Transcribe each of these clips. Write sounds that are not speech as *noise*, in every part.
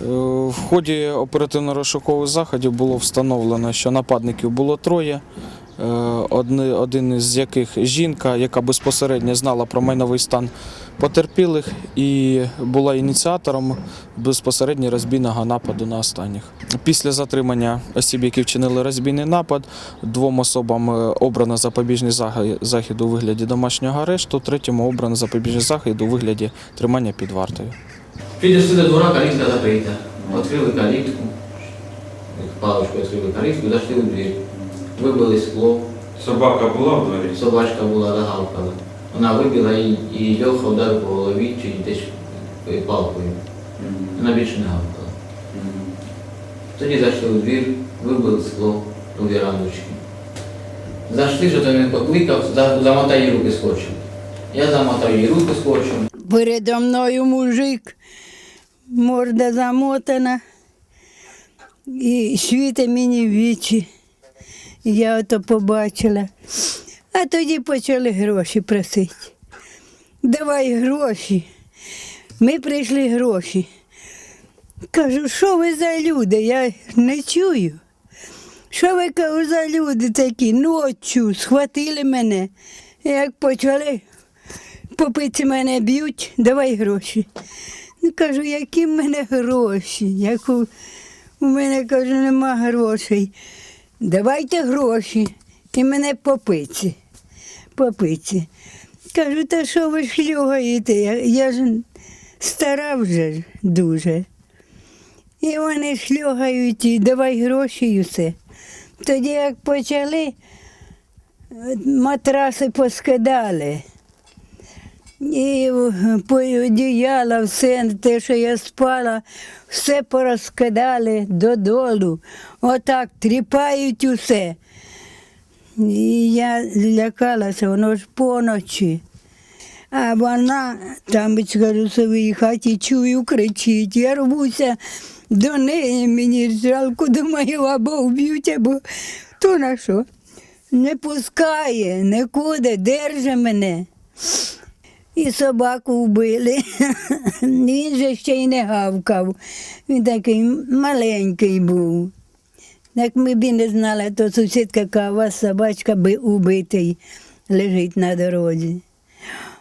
В ході оперативно-розшукових заходів було встановлено, що нападників було троє. Е, Один із яких жінка, яка безпосередньо знала про майновий стан потерпілих і була ініціатором безпосередньо розбійного нападу на останніх. Після затримання осіб, які вчинили розбійний напад, двом особам е, обрано запобіжний захід у вигляді домашнього арешту, третьому обрано запобіжний захід у вигляді тримання під вартою. Підійшли до двора, калітка закрита. Відкрили калітку, паличкою відкрили калітку, зайшли у двір. Вибили скло, Собака була в дворі? собачка була загавкала. Вона вибігла і, і Льоха вдарив по голові чи десь палкою. Вона більше не гавкала. Тоді зайшли у двір, вибили скло у вірандочки. Зайшли, що то він покликав, за- замотай їй руки скотчем. Я замотав їй руки скотчем. Передо мною мужик, морда замотана, і світе мені в вічі. Я ото побачила. А тоді почали гроші просити. Давай гроші. Ми прийшли гроші. Кажу, що ви за люди? Я не чую. Що ви кажу, за люди такі? Ночі схватили мене. Як почали попиці мене б'ють, давай гроші. Кажу, які в мене гроші? Як у, у мене кажу, нема грошей. Давайте гроші. І мене попиці. Попиці. Кажу, та що ви шлюгаєте? Я, я ж стара вже дуже. І вони шлюгають, і давай гроші і все. Тоді як почали, матраси поскидали. І одіяла, все те, що я спала, все порозкидали додолу. Отак тріпають усе. І я злякалася, воно ж поночі. А вона там своїй хаті чую, кричить. Я рвуся до неї, мені жалко, думаю, або вб'ють, або то на що. Не пускає, нікуди, держи мене. І собаку вбили. *laughs* Він же ще й не гавкав. Він такий маленький був. Як ми б не знали, то сусідка кава, собачка би убитий лежить на дорозі.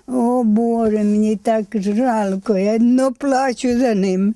О Боже, мені так жалко, я одно плачу за ним.